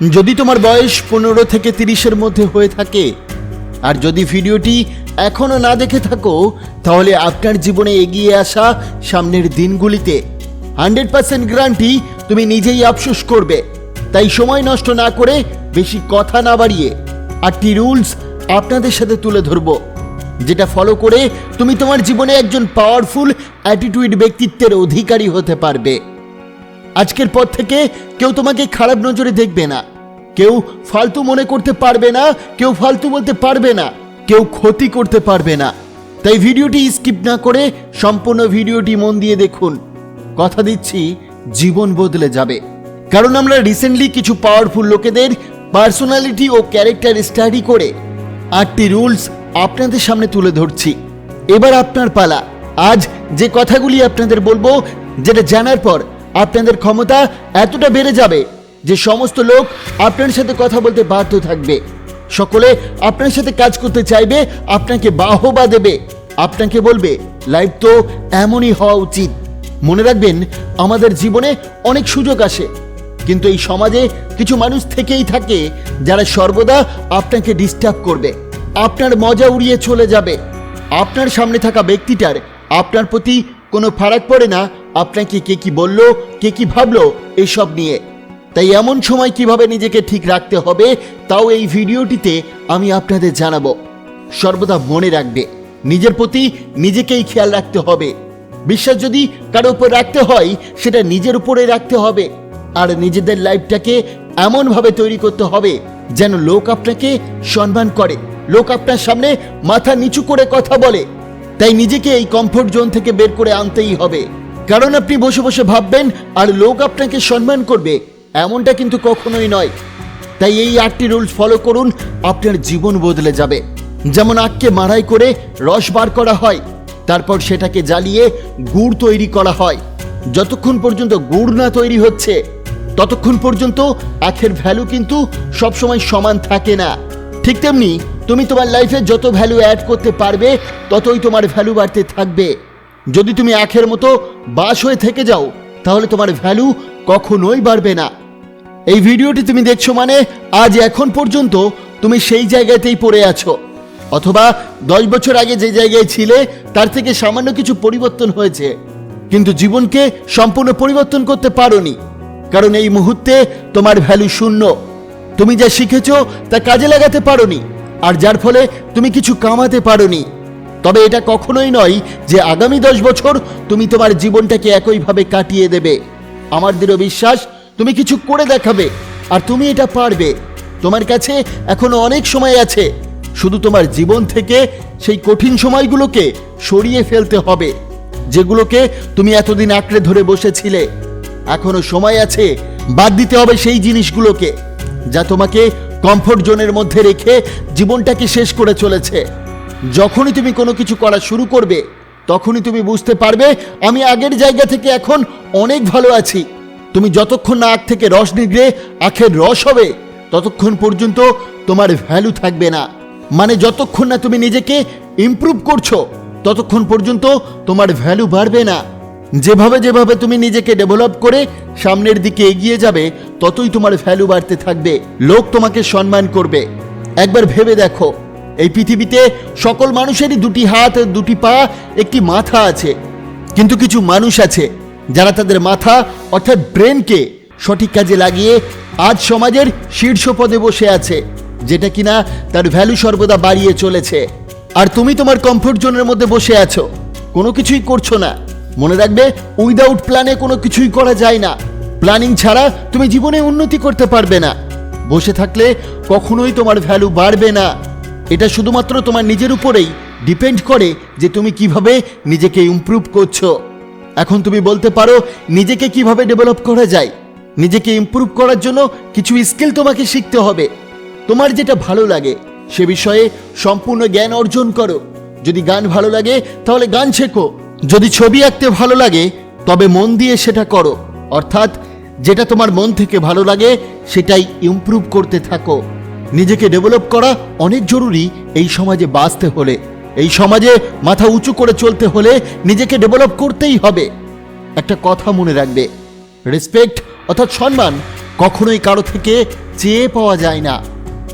যদি তোমার বয়স পনেরো থেকে তিরিশের মধ্যে হয়ে থাকে, আর যদি ভিডিওটি এখনও না দেখে থাকো, তাহলে আপনার জীবনে এগিয়ে আসা সামনের দিনগুলিতে হান্ড্রেড পার্সেন্ট গ্যারান্টি তুমি নিজেই আফসোস করবে। তাই সময় নষ্ট না করে বেশি কথা না বাড়িয়ে আটটি রুলস আপনাদের সাথে তুলে ধরবো, যেটা ফলো করে তুমি তোমার জীবনে একজন পাওয়ারফুল অ্যাটিটিউড ব্যক্তিত্বের অধিকারী হতে পারবে। আজকের পর থেকে কেউ তোমাকে খারাপ নজরে দেখবে না। কেউ ফালতু মনে করতে পারবে না, কেউ ফালতু বলতে পারবে না, কেউ ক্ষতি করতে পারবে না। তাই ভিডিওটি স্কিপ না করে সম্পূর্ণ ভিডিওটি মন দিয়ে দেখুন। কথা দিচ্ছি, জীবন বদলে যাবে। কারণ আমরা রিসেন্টলি কিছু পাওয়ারফুল লোকেদের পার্সোনালিটি ও ক্যারেক্টার স্টাডি করে আটটি রুলস আপনাদের সামনে তুলে ধরছি। এবার আপনার পালা। আজ যে কথাগুলি আপনাদের বলব, যেটা জানার পর আপনাদের ক্ষমতা এতটা বেড়ে যাবে যে সমস্ত লোক আপনার সাথে কথা বলতে বাধ্য থাকবে। সকলে আপনার সাথে কাজ করতে চাইবে, আপনাকে বাহবা দেবে। আপনাকে বলবে, লাইফ তো এমনই হওয়া উচিত। মনে রাখবেন, আমাদের জীবনে অনেক সুযোগ আসে। কিন্তু এই সমাজে কিছু মানুষ থেকেই থাকে যারা সর্বদা আপনাকে ডিস্টার্ব করবে। আপনার মজা উড়িয়ে চলে যাবে। আপনার সামনে থাকা ব্যক্তিটার আপনার প্রতি কোনো ফারাক পড়ে না আপনাকে কে কি বলল, কে কি ভাবলো এসব নিয়ে। তাই এমন সময় কীভাবে নিজেকে ঠিক রাখতে হবে, তাও এই ভিডিওটিতে আমি আপনাদের জানাব। সর্বদা মনে রাখবে, নিজের প্রতি নিজেকেই খেয়াল রাখতে হবে। বিশ্বাস যদি কারও উপর রাখতে হয়, সেটা নিজের উপরে রাখতে হবে। আর নিজেদের লাইফটাকে এমনভাবে তৈরি করতে হবে, যেন লোক আপনাকে সম্মান করে। লোক আপনার সামনে মাথা নিচু করে কথা বলে। তাই নিজেকে এই কমফোর্ট জোন থেকে বের করে আনতেই হবে। কারণ আপনি বসে বসে ভাববেন, আর লোক আপনাকে সম্মান করবে। এমনটা কিন্তু কখনোই নয়। তাই এই আটটি রুলস ফলো করুন, আপনার জীবন বদলে যাবে। যেমন আখকে মারাই করে রস বার করা হয়, তারপর সেটাকে জ্বালিয়ে গুড় তৈরি করা হয়। যতক্ষণ পর্যন্ত গুড় না তৈরি হচ্ছে, ততক্ষণ পর্যন্ত আখের ভ্যালু কিন্তু সবসময় সমান থাকে না। ঠিক তেমনি তুমি তোমার লাইফে যত ভ্যালু অ্যাড করতে পারবে, ততই তোমার ভ্যালু বাড়তে থাকবে। যদি তুমি আখের মতো বাস হয়ে থেকে যাও, তাহলে তোমার ভ্যালু কখনোই বাড়বে না। এই ভিডিওটি তুমি দেখছ মানে আজ এখন পর্যন্ত তুমি সেই জায়গাতেই পড়ে আছো। অথবা দশ বছর আগে যে জায়গায় ছিলে, তার থেকে সামান্য কিছু পরিবর্তন হয়েছে। কিন্তু জীবনকে সম্পূর্ণ পরিবর্তন করতে পারোনি। কারণ এই মুহূর্তে তোমার ভ্যালু শূন্য। তুমি যা শিখেছো তা কাজে লাগাতে পারোনি। আর যার ফলে তুমি কিছু কামাতে পারোনি। তবে এটা কখনোই নয় যে আগামী দশ বছর তুমি তোমার জীবনটাকে একইভাবে কাটিয়ে দেবে। আমার দৃঢ় বিশ্বাস, তুমি কিছু করে দেখাবে আর তুমি এটা পারবে। তোমার কাছে এখনও অনেক সময় আছে। শুধু তোমার জীবন থেকে সেই কঠিন সময়গুলোকে সরিয়ে ফেলতে হবে, যেগুলোকে তুমি এতদিন আঁকড়ে ধরে বসেছিলে। এখনও সময় আছে, বাদ দিতে হবে সেই জিনিসগুলোকে, যা তোমাকে কমফোর্ট জোনের মধ্যে রেখে জীবনটাকে শেষ করে চলেছে। যখনই তুমি কোনো কিছু করা শুরু করবে, তখনই তুমি বুঝতে পারবে, আমি আগের জায়গা থেকে এখন অনেক ভালো আছি। তুমি যতক্ষণ না আখ থেকে রস নিগড়ে আখের রস হবে, ততক্ষণ পর্যন্ত তোমার ভ্যালু থাকবে না। মানে যতক্ষণ না তুমি নিজেকে ইমপ্রুভ করছ, ততক্ষণ পর্যন্ত তোমার ভ্যালু বাড়বে না। যেভাবে যেভাবে তুমি নিজেকে ডেভেলপ করে সামনের দিকে এগিয়ে যাবে, ততই তোমার ভ্যালু বাড়তে থাকবে। লোক তোমাকে সম্মান করবে। একবার ভেবে দেখো এই পৃথিবীতে সকল মানুষেরই দুটি হাত, দুটি পা, একটি মাথা আছে। কিন্তু কিছু মানুষ আছে যারা তাদের মাথা, অর্থাৎ ব্রেনকে সঠিক কাজে লাগিয়ে আজ সমাজের শীর্ষ পদে বসে আছে, যেটা কিনা তার ভ্যালু সর্বদা বাড়িয়ে চলেছে। আর তুমি তোমার কমফোর্ট জোনের মধ্যে বসে আছো। কোনো কিছুই করছ না। মনে রাখবে উইদাউট প্ল্যানে কোনো কিছুই করা যায় না। প্ল্যানিং ছাড়া তুমি জীবনে উন্নতি করতে পারবে না। বসে থাকলে কখনোই তোমার ভ্যালু বাড়বে না। এটা শুধুমাত্র তোমার নিজের উপরেই ডিপেন্ড করে যে তুমি কীভাবে নিজেকে ইমপ্রুভ করছ। এখন তুমি বলতে পারো, নিজেকে কীভাবে ডেভেলপ করা যায়? নিজেকে ইমপ্রুভ করার জন্য কিছু স্কিল তোমাকে শিখতে হবে। তোমার যেটা ভালো লাগে, সে বিষয়ে সম্পূর্ণ জ্ঞান অর্জন করো। যদি গান ভালো লাগে, তাহলে গান শেখো। যদি ছবি আঁকতে ভালো লাগে, তবে মন দিয়ে সেটা করো। অর্থাৎ, যেটা তোমার মন থেকে ভালো লাগে, সেটাই ইমপ্রুভ করতে থাকো। নিজেকে ডেভেলপ করা অনেক জরুরি এই সমাজে বাঁচতে হলে। এই সমাজে মাথা উঁচু করে চলতে হলে নিজেকে ডেভেলপ করতেই হবে। একটা কথা মনে রাখবে রেসপেক্ট অর্থাৎ সম্মান কখনোই কারও থেকে চেয়ে পাওয়া যায় না।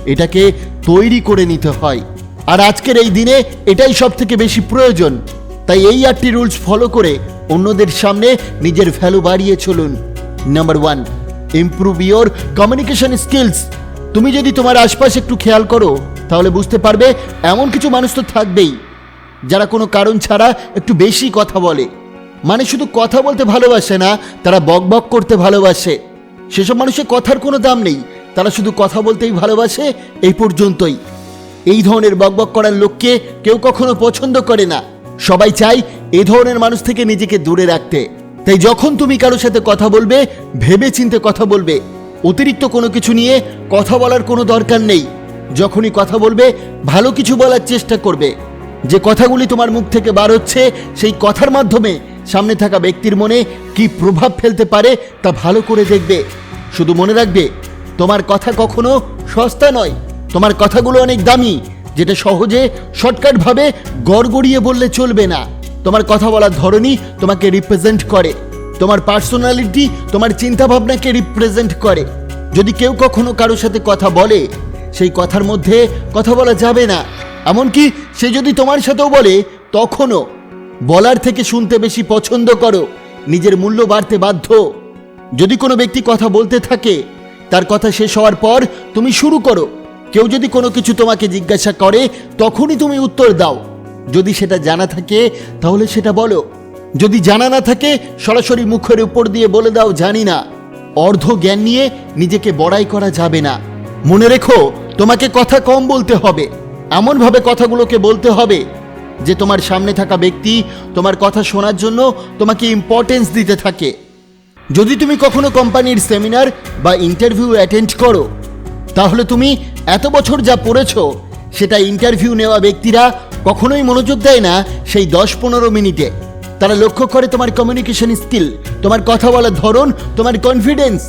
এটাকে তৈরি করে নিতে হয়। আর আজকের এই দিনে এটাই সব থেকে বেশি প্রয়োজন। তাই এই আটটি রুলস ফলো করে অন্যদের সামনে নিজের ভ্যালু বাড়িয়ে চলুন। Number one improve your communication skills তুমি যদি তোমার আশপাশ একটু খেয়াল করো, তাহলে বুঝতে পারবে এমন কিছু মানুষ তো থাকবেই, যারা কোনো কারণ ছাড়া একটু বেশি কথা বলে। মানে শুধু কথা বলতে ভালোবাসে না, তারা বক বক করতে ভালোবাসে। সেসব মানুষের কথার কোনো দাম নেই, তারা শুধু কথা বলতেই ভালোবাসে এই পর্যন্তই। এই ধরনের বকবক করার লোককে কেউ কখনো পছন্দ করে না। সবাই চায় এ ধরনের মানুষ থেকে নিজেকে দূরে রাখতে। তাই যখন তুমি কারোর সাথে কথা বলবে ভেবে চিন্তে কথা বলবে। অতিরিক্ত কোনো কিছু নিয়ে কথা বলার কোনো দরকার নেই। যখনই কথা বলবে, ভালো কিছু বলার চেষ্টা করবে। যে কথাগুলি তোমার মুখ থেকে বার হচ্ছে, সেই কথার মাধ্যমে সামনে থাকা ব্যক্তির মনে কি প্রভাব ফেলতে পারে তা ভালো করে দেখবে। শুধু মনে রাখবে, তোমার কথা কখনো সস্তা নয়। তোমার কথাগুলো অনেক দামি, যেটা সহজে, শর্টকাটভাবে গড়গড়িয়ে বললে চলবে না। তোমার কথা বলার ধরনই তোমাকে রিপ্রেজেন্ট করে। তোমার পার্সোনালিটি তোমার চিন্তাভাবনাকে রিপ্রেজেন্ট করে। যদি কেউ কখনো কারোর সাথে কথা বলে, সেই কথার মধ্যে কথা বলা যাবে না। এমনকি সে যদি তোমার সাথেও বলে, তখনও বলার থেকে শুনতে বেশি পছন্দ করো, নিজের মূল্য বাড়তে বাধ্য। যদি কোনো ব্যক্তি কথা বলতে থাকে, তার কথা শেষ হওয়ার পর তুমি শুরু করো। কেউ যদি কোনো কিছু তোমাকে জিজ্ঞাসা করে, তখনই তুমি উত্তর দাও। যদি সেটা জানা থাকে, তাহলে সেটা বলো। যদি জানা না থাকে, সরাসরি মুখের উপর দিয়ে বলে দাও, জানি না। অর্ধ জ্ঞান নিয়ে নিজেকে বড়াই করা যাবে না। মনে রেখো, তোমাকে কথা কম বলতে হবে। এমনভাবে কথাগুলোকে বলতে হবে যে তোমার সামনে থাকা ব্যক্তি তোমার কথা শোনার জন্য তোমাকে ইম্পর্টেন্স দিতে থাকে। যদি তুমি কখনো কোম্পানির সেমিনার বা ইন্টারভিউ অ্যাটেন্ড করো, তাহলে তুমি এত বছর যা পড়েছ, সেটা ইন্টারভিউ নেওয়া ব্যক্তিরা কখনোই মনোযোগ দেয় না সেই দশ পনেরো মিনিটে। তারা লক্ষ্য করে তোমার কমিউনিকেশন স্কিল তোমার কথা বলার ধরন, তোমার কনফিডেন্স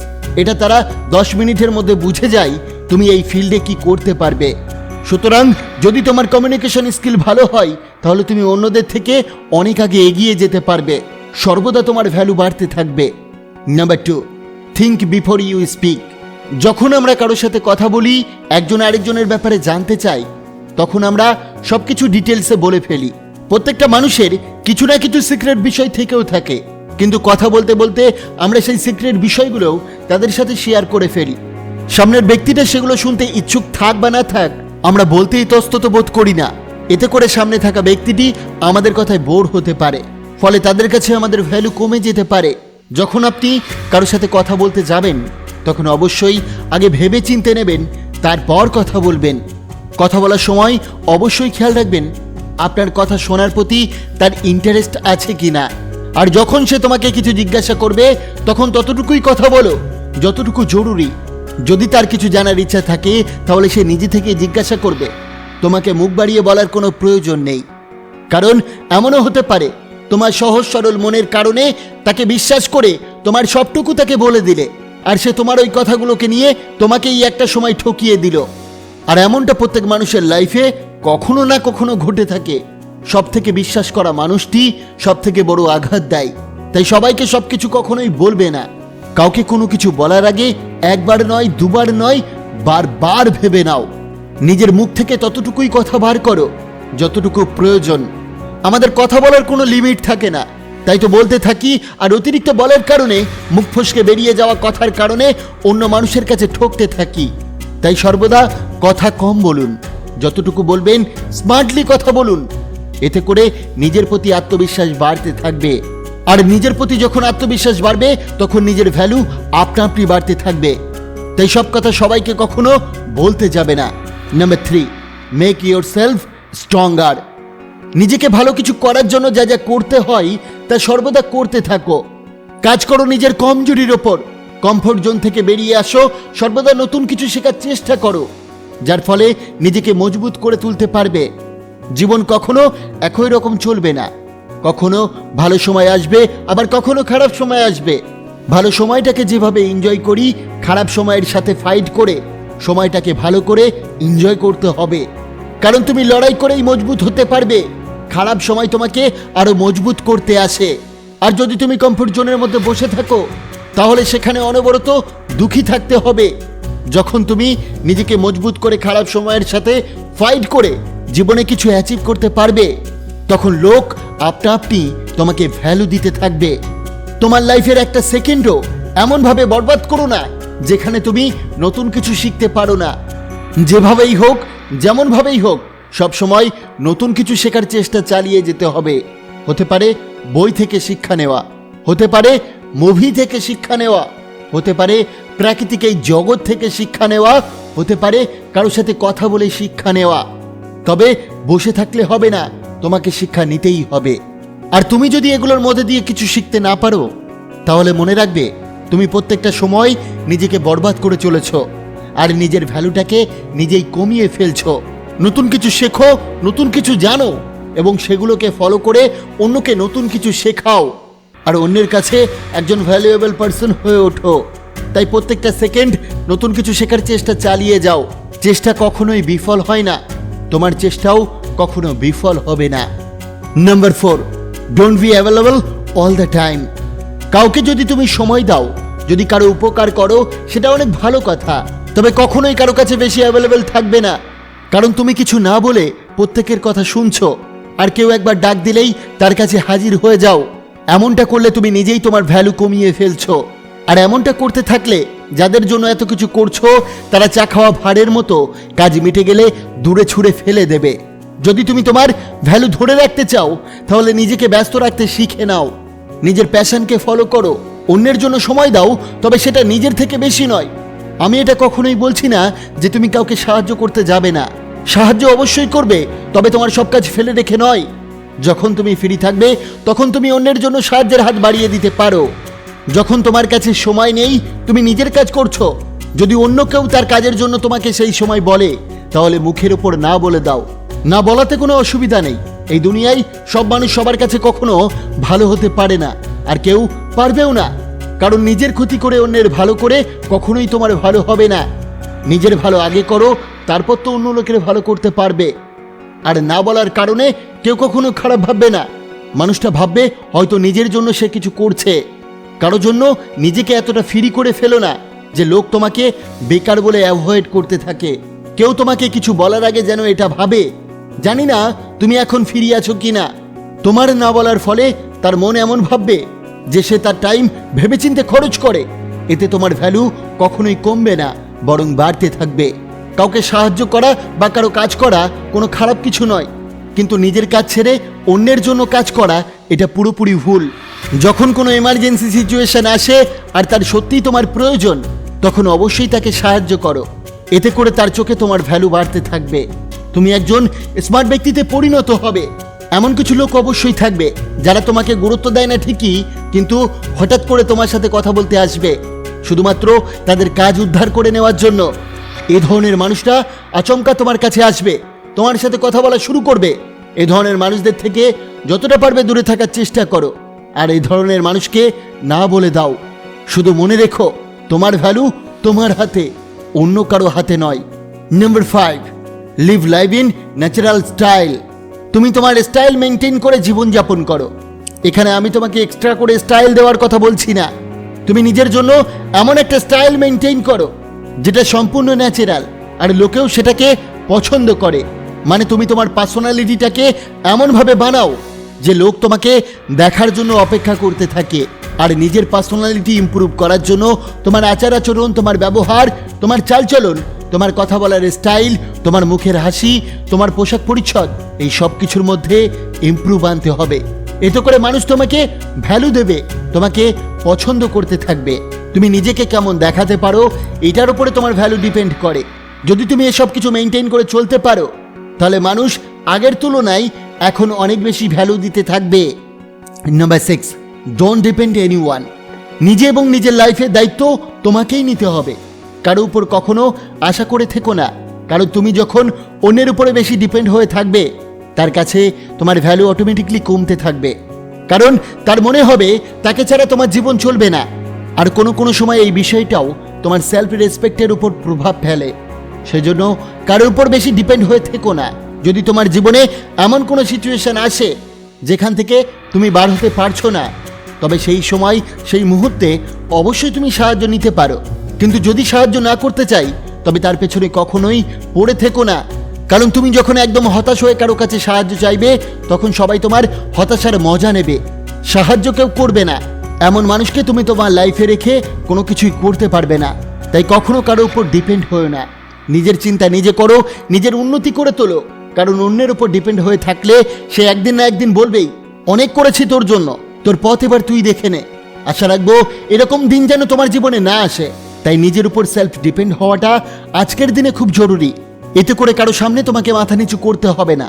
এটা তারা দশ মিনিটের মধ্যে বুঝে যায় তুমি এই ফিল্ডে কি করতে পারবে। সুতরাং যদি তোমার কমিউনিকেশন স্কিল ভালো হয়, তাহলে তুমি অন্যদের থেকে অনেক আগে এগিয়ে যেতে পারবে। সর্বদা তোমার ভ্যালু বাড়তে থাকবে। Number two think before you speak যখন আমরা কারোর সাথে কথা বলি, একজন আরেকজনের ব্যাপারে জানতে চাই, তখন আমরা সব কিছু ডিটেলসে বলে ফেলি। প্রত্যেকটা মানুষের কিছু না কিছু সিক্রেট বিষয় থেকেও থাকে। কিন্তু কথা বলতে বলতে আমরা সেই সিক্রেট বিষয়গুলোও তাদের সাথে শেয়ার করে ফেলি। সামনের ব্যক্তিটা সেগুলো শুনতে ইচ্ছুক থাক বা না থাক, আমরা বলতে ইতস্তত বোধ করি না। এতে করে সামনে থাকা ব্যক্তিটি আমাদের কথায় বোর হতে পারে। ফলে তাদের কাছে আমাদের ভ্যালু কমে যেতে পারে। যখন আপনি কারোর সাথে কথা বলতে যাবেন, তখন অবশ্যই আগে ভেবে চিনতে নেবেন, তারপর কথা বলবেন। কথা বলার সময় অবশ্যই খেয়াল রাখবেন আপনার কথা শোনার প্রতি তার ইন্টারেস্ট আছে কি না আর যখন সে তোমাকে কিছু জিজ্ঞাসা করবে, তখন ততটুকুই কথা বলো, যতটুকু জরুরি। যদি তার কিছু জানার ইচ্ছা থাকে, তাহলে সে নিজে থেকে জিজ্ঞাসা করবে। তোমাকে মুখ বাড়িয়ে বলার কোনো প্রয়োজন নেই। কারণ এমনও হতে পারে, তোমার সহজ সরল মনের কারণে তাকে বিশ্বাস করে তোমার সবটুকু তাকে বলে দিলে। আর সে তোমার ওই কথাগুলোকে নিয়ে তোমাকেই একটা সময় ঠকিয়ে দিল। আর এমনটা প্রত্যেক মানুষের লাইফে কখনো না কখনো ঘটে থাকে। সব থেকে বিশ্বাস করা মানুষটি সব থেকে বড় আঘাত দেয়। তাই সবাইকে সবকিছু কখনোই বলবে না। কাউকে কোনো কিছু বলার আগে একবার নয়, দুবার নয়, বারবার ভেবে নাও। নিজের মুখ থেকে ততটুকুই কথা বার করো, যতটুকু প্রয়োজন। আমাদের কথা বলার কোনো লিমিট থাকে না। তাই তো বলতে থাকি, আর অতিরিক্ত বলার কারণে মুখ ফসকে বেরিয়ে যাওয়া কথার কারণে অন্য মানুষের কাছে ঠকতে থাকি। তাই সর্বদা কথা কম বলুন। যতটুকু বলবেন স্মার্টলি কথা বলুন। এতে করে নিজের প্রতি আত্মবিশ্বাস বাড়তে থাকবে। আর নিজের প্রতি যখন আত্মবিশ্বাস বাড়বে, তখন নিজের ভ্যালু আপনা আপনি বাড়তে থাকবে। তাই সব কথা সবাইকে কখনো বলতে যাবে না। Number three make yourself stronger নিজেকে ভালো কিছু করার জন্য যা যা করতে হয়, তা সর্বদা করতে থাকো। কাজ করো নিজের কমজোরির ওপর। কমফোর্ট জোন থেকে বেরিয়ে আসো। সর্বদা নতুন কিছু শেখার চেষ্টা করো। যার ফলে নিজেকে মজবুত করে তুলতে পারবে। জীবন কখনো একই রকম চলবে না। কখনো ভালো সময় আসবে, আবার কখনো খারাপ সময় আসবে। ভালো সময়টাকে যেভাবে এনজয় করি, খারাপ সময়ের সাথে ফাইট করে, সময়টাকে ভালো করে এনজয় করতে হবে। কারণ তুমি লড়াই করেই মজবুত হতে পারবে। খারাপ সময় তোমাকে আরও মজবুত করতে আসে। আর যদি তুমি কমফোর্ট জোনের মধ্যে বসে থাকো, তাহলে সেখানে অনবরত দুঃখী থাকতে হবে। যখন তুমি নিজেকে মজবুত করে খারাপ সময়ের সাথে ফাইট করে জীবনে কিছু অ্যাচিভ করতে পারবে, তখন লোক আপনা আপনি তোমাকে ভ্যালু দিতে থাকবে। তোমার লাইফের একটা সেকেন্ডও এমনভাবে বরবাদ করো না, যেখানে তুমি নতুন কিছু শিখতে পারো না। যেভাবেই হোক, যেমনভাবেই হোক সবসময় নতুন কিছু শেখার চেষ্টা চালিয়ে যেতে হবে। হতে পারে বই থেকে শিক্ষা নেওয়া, হতে পারে মুভি থেকে শিক্ষা নেওয়া, হতে পারে প্রাকৃতিক এই জগৎ থেকে শিক্ষা নেওয়া হতে পারে কারোর সাথে কথা বলে শিক্ষা নেওয়া। তবে বসে থাকলে হবে না, তোমাকে শিক্ষা নিতেই হবে। আর তুমি যদি এগুলোর মধ্যে দিয়ে কিছু শিখতে না পারো, তাহলে মনে রাখবে তুমি প্রত্যেকটা সময় নিজেকে বরবাদ করে চলেছ আর নিজের ভ্যালুটাকে নিজেই কমিয়ে ফেলছ। নতুন কিছু শেখো, নতুন কিছু জানো এবং সেগুলোকে ফলো করে অন্যকে নতুন কিছু শেখাও। আর অন্যের কাছে একজন ভ্যালুয়েবল পার্সন হয়ে ওঠো। তাই প্রত্যেকটা সেকেন্ড নতুন কিছু শেখার চেষ্টা চালিয়ে যাও। চেষ্টা কখনোই বিফল হয় না। তোমার চেষ্টাও কখনো বিফল হবে না। Number four don't be available all the time কাউকে যদি তুমি সময় দাও, যদি কারও উপকার করো, সেটা অনেক ভালো কথা। তবে কখনোই কারও কাছে বেশি অ্যাভেলেবেল থাকবে না। কারণ তুমি কিছু না বলে প্রত্যেকের কথা শুনছো। আর কেউ একবার ডাক দিলেই তার কাছে হাজির হয়ে যাও। এমনটা করলে তুমি নিজেই তোমার ভ্যালু কমিয়ে ফেলছো। আর এমনটা করতে থাকলে যাদের জন্য এত কিছু করছ, তারা চা খাওয়া ভাড়ের মতো। কাজ মিটে গেলে দূরে ছুঁড়ে ফেলে দেবে। যদি তুমি তোমার ভ্যালু ধরে রাখতে চাও, তাহলে নিজেকে ব্যস্ত রাখতে শিখে নাও। নিজের প্যাশনকে ফলো করো। অন্যের জন্য সময় দাও, তবে সেটা নিজের থেকে বেশি নয়। আমি এটা কখনোই বলছি না যে তুমি কাউকে সাহায্য করতে যাবে না। সাহায্য অবশ্যই করবে, তবে তোমার সব কাজ ফেলে রেখে নয়। যখন তুমি ফ্রি থাকবে, তখন তুমি অন্যের জন্য সাহায্যের হাত বাড়িয়ে দিতে পারো। যখন তোমার কাছে সময় নেই, তুমি নিজের কাজ করছ। যদি অন্য কেউ তার কাজের জন্য তোমাকে সেই সময় বলে, তাহলে মুখের ওপর না বলে দাও। না বলাতে কোনো অসুবিধা নেই। এই দুনিয়ায় সব মানুষ সবার কাছে কখনো ভালো হতে পারে না, আর কেউ পারবেও না। কারণ নিজের ক্ষতি করে অন্যের ভালো করে কখনোই তোমার ভালো হবে না। নিজের ভালো আগে করো, তারপর তো অন্য লোকের ভালো করতে পারবে। আর না বলার কারণে কেউ কখনো খারাপ ভাববে না। মানুষটা ভাববে, হয়তো নিজের জন্য সে কিছু করছে। কারও জন্য নিজেকে এতটা ফ্রি করে ফেলো না যে লোক তোমাকে বেকার বলে অ্যাভয়েড করতে থাকে। কেউ তোমাকে কিছু বলার আগে যেন এটা ভাবে। জানি না তুমি এখন ফিরে আছো কি না তোমার না বলার ফলে তার মন এমন ভাববে যে সে তার টাইম ভেবেচিন্তে খরচ করে। এতে তোমার ভ্যালু কখনোই কমবে না, বরং বাড়তে থাকবে। কাউকে সাহায্য করা বা কারও কাজ করা কোনো খারাপ কিছু নয়। কিন্তু নিজের কাজ ছেড়ে অন্যের জন্য কাজ করা এটা পুরোপুরি ভুল। যখন কোনো এমার্জেন্সি সিচুয়েশন আসে আর তার সত্যিই তোমার প্রয়োজন, তখন অবশ্যই তাকে সাহায্য করো। এতে করে তার চোখে তোমার ভ্যালু বাড়তে থাকবে। তুমি একজন স্মার্ট ব্যক্তিতে পরিণত হবে। এমন কিছু লোক অবশ্যই থাকবে যারা তোমাকে গুরুত্ব দেয় না ঠিকই, কিন্তু হঠাৎ করে তোমার সাথে কথা বলতে আসবে। শুধুমাত্র তাদের কাজ উদ্ধার করে নেওয়ার জন্য। এ ধরনের মানুষটা আচমকা তোমার কাছে আসবে। তোমার সাথে কথা বলা শুরু করবে। এ ধরনের মানুষদের থেকে যতটা পারবে দূরে থাকার চেষ্টা করো। আর এই ধরনের মানুষকে না বলে দাও। শুধু মনে রেখো, তোমার ভ্যালু তোমার হাতে, অন্য কারও হাতে নয়। Number five live live in natural style তুমি তোমার স্টাইল মেনটেন করে জীবনযাপন করো। এখানে আমি তোমাকে এক্সট্রা করে স্টাইল দেওয়ার কথা বলছি না। তুমি নিজের জন্য এমন একটা স্টাইল মেনটেন করো, যেটা সম্পূর্ণ ন্যাচারাল আর লোকেও সেটাকে পছন্দ করে। মানে তুমি তোমার পার্সোনালিটিটাকে এমনভাবে বানাও যে লোক তোমাকে দেখার জন্য অপেক্ষা করতে থাকে আর নিজের পার্সোনালিটি ইমপ্রুভ করার জন্য তোমার আচার আচরণ তোমার ব্যবহার, তোমার চালচলন, তোমার কথা বলার স্টাইল তোমার মুখের হাসি, তোমার পোশাক পরিচ্ছদ, এই সব কিছুর মধ্যে ইমপ্রুভ আনতে হবে। এতে করে মানুষ তোমাকে ভ্যালু দেবে, তোমাকে পছন্দ করতে থাকবে। তুমি নিজেকে কেমন দেখাতে পারো, এটার উপরে তোমার ভ্যালু ডিপেন্ড করে। যদি তুমি এসব কিছু মেনটেন করে চলতে পারো, তাহলে মানুষ আগের তুলনায় এখন অনেক বেশি ভ্যালু দিতে থাকবে। Number six don't depend anyone নিজে এবং নিজের লাইফের দায়িত্ব তোমাকেই নিতে হবে। কারও উপর কখনো আশা করে থেকো না। কারণ তুমি যখন অন্যের উপরে বেশি ডিপেন্ড হয়ে থাকবে, তার কাছে তোমার ভ্যালু অটোমেটিকলি কমতে থাকবে। কারণ তার মনে হবে, তাকে ছাড়া তোমার জীবন চলবে না। আর কোনো কোনো সময় এই বিষয়টাও তোমার সেলফ রেসপেক্টের উপর প্রভাব ফেলে। সেজন্য কারোর উপর বেশি ডিপেন্ড হয়ে থেকো না। যদি তোমার জীবনে এমন কোনো সিচুয়েশন আসে যেখান থেকে তুমি বার হতে পারছ না, তবে সেই সময়, সেই মুহূর্তে অবশ্যই তুমি সাহায্য নিতে পারো। কিন্তু যদি সাহায্য না করতে চাই, তবে তার পেছনে কখনোই পড়ে থেকো না। কারণ তুমি যখন একদম হতাশ হয়ে কারও কাছে সাহায্য চাইবে, তখন সবাই তোমার হতাশার মজা নেবে। সাহায্য কেউ করবে না। এমন মানুষকে তুমি তোমার লাইফে রেখে কোনো কিছুই করতে পারবে না। তাই কখনো কারও উপর ডিপেন্ড হয়েও না। নিজের চিন্তা নিজে করো, নিজের উন্নতি করে তোলো। কারণ অন্যের উপর ডিপেন্ড হয়ে থাকলে সে একদিন না একদিন বলবেই, অনেক করেছি তোর জন্য, তোর পথ এবার তুই দেখে নে। আশা রাখব, এরকম দিন যেন তোমার জীবনে না আসে। তাই নিজের উপর সেলফ ডিপেন্ড হওয়াটা আজকের দিনে খুব জরুরি। এতে করে কারও সামনে তোমাকে মাথা নিচু করতে হবে না।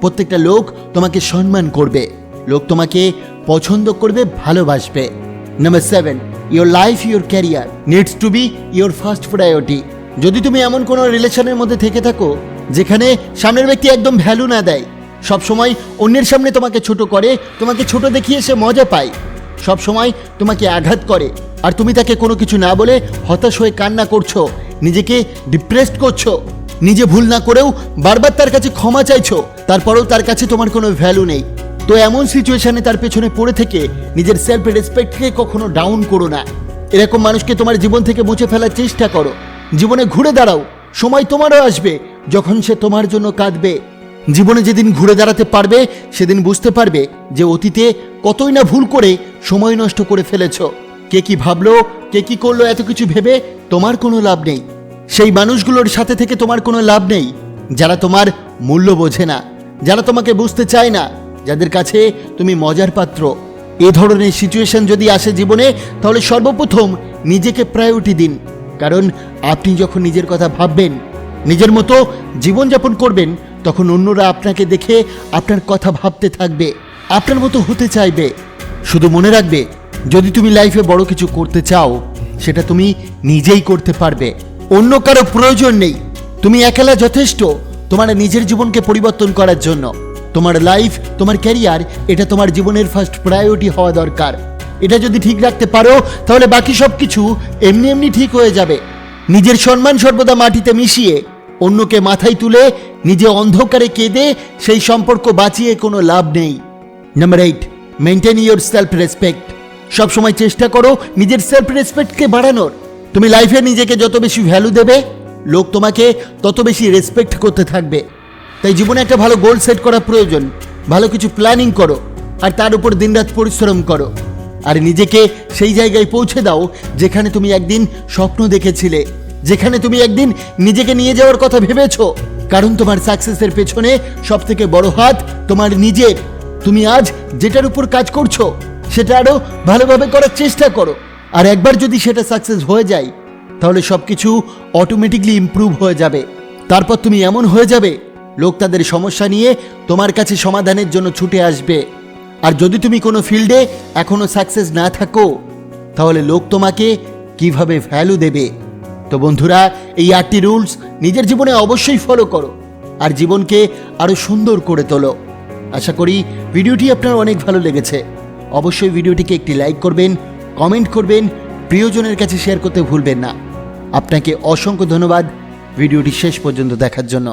প্রত্যেকটা লোক তোমাকে সম্মান করবে। লোক তোমাকে পছন্দ করবে, ভালোবাসবে। Number seven your life your career needs to be your first priority যদি তুমি এমন কোনো রিলেশনের মধ্যে থেকে থাকো যেখানে সামনের ব্যক্তি একদম ভ্যালু না দেয়। সব সময় অন্যের সামনে তোমাকে ছোট করে, তোমাকে ছোট দেখিয়ে সে মজা পায়। সব সময় তোমাকে আঘাত করে। আর তুমি তাকে কোনো কিছু না বলে হতাশ হয়ে কান্না করছ, নিজেকে ডিপ্রেসড করছ, নিজে ভুল না করেও বারবার তার কাছে ক্ষমা চাইছো, তারপরেও তার কাছে তোমার কোনো ভ্যালু নেই। তো এমন সিচুয়েশনে তার পেছনে পড়ে থেকে নিজের সেলফ রেসপেক্টকে কখনো ডাউন করো না। এরকম মানুষকে তোমার জীবন থেকে মুছে ফেলার চেষ্টা করো। জীবনে ঘুরে দাঁড়াও। সময় তোমারও আসবে। যখন সে তোমার জন্য কাঁদবে, জীবনে যেদিন ঘুরে দাঁড়াতে পারবে, সেদিন বুঝতে পারবে যে অতীতে কতই না ভুল করে সময় নষ্ট করে ফেলেছ। কে কি ভাবলো, কে কি করল এত কিছু ভেবে তোমার কোনো লাভ নেই। সেই মানুষগুলোর সাথে থেকে তোমার কোনো লাভ নেই। যারা তোমার মূল্য বোঝে না, যারা তোমাকে বুঝতে চায় না, যাদের কাছে তুমি মজার পাত্র। এ ধরনের সিচুয়েশন যদি আসে জীবনে, তাহলে সর্বপ্রথম নিজেকে প্রায়োরিটি দিন। কারণ আপনি যখন নিজের কথা ভাববেন নিজের মতো জীবনযাপন করবেন, তখন অন্যরা আপনাকে দেখে আপনার কথা ভাবতে থাকবে, আপনার মতো হতে চাইবে। শুধু মনে রাখবে, যদি তুমি লাইফে বড় কিছু করতে চাও, সেটা তুমি নিজেই করতে পারবে। অন্য কারও প্রয়োজন নেই। তুমি একেলা যথেষ্ট তোমার নিজের জীবনকে পরিবর্তন করার জন্য। তোমার লাইফ, তোমার ক্যারিয়ার, এটা তোমার জীবনের ফার্স্ট প্রায়োরিটি হওয়া দরকার। এটা যদি ঠিক রাখতে পারো, তাহলে বাকি সব কিছু এমনি এমনি ঠিক হয়ে যাবে। নিজের সম্মান সর্বদা মাটিতে মিশিয়ে অন্যকে মাথায় তুলে, নিজে অন্ধকারে কেঁদে সেই সম্পর্ক বাঁচিয়ে কোনো লাভ নেই। Number eight maintain your self respect সবসময় চেষ্টা করো নিজের সেলফ রেসপেক্টকে বাড়ানোর। তুমি লাইফে নিজেকে যত বেশি ভ্যালু দেবে, লোক তোমাকে তত বেশি রেসপেক্ট করতে থাকবে। তাই জীবনে একটা ভালো গোল সেট করা প্রয়োজন। ভালো কিছু প্ল্যানিং করো, আর তার উপর দিনরাত পরিশ্রম করো। আর নিজেকে সেই জায়গায় পৌঁছে দাও, যেখানে তুমি একদিন স্বপ্ন দেখেছিলে। যেখানে তুমি একদিন নিজেকে নিয়ে যাওয়ার কথা ভেবেছো। কারণ তোমার সাকসেসের পেছনে সব থেকে বড় হাত তোমার নিজের তুমি আজ যেটার উপর কাজ করছ, সেটা আরও ভালোভাবে করার চেষ্টা করো। আর একবার যদি সেটা সাকসেস হয়ে যায়, তাহলে সব কিছু অটোমেটিকলি ইমপ্রুভ হয়ে যাবে। তারপর তুমি এমন হয়ে যাবে, লোক তাদের সমস্যা নিয়ে তোমার কাছে সমাধানের জন্য ছুটে আসবে। আর যদি তুমি কোনো ফিল্ডে এখনও সাকসেস না থাকো, তাহলে লোক তোমাকে কীভাবে ভ্যালু দেবে? তো বন্ধুরা, এই আটটি রুলস নিজের জীবনে অবশ্যই ফলো করো আর জীবনকে আরও সুন্দর করে তোলো। আশা করি ভিডিওটি আপনার অনেক ভালো লেগেছে। অবশ্যই ভিডিওটিকে একটি লাইক করবেন কমেন্ট করবেন, প্রিয়জনের কাছে শেয়ার করতে ভুলবেন না। আপনাকে অসংখ্য ধন্যবাদ ভিডিওটি শেষ পর্যন্ত দেখার জন্য।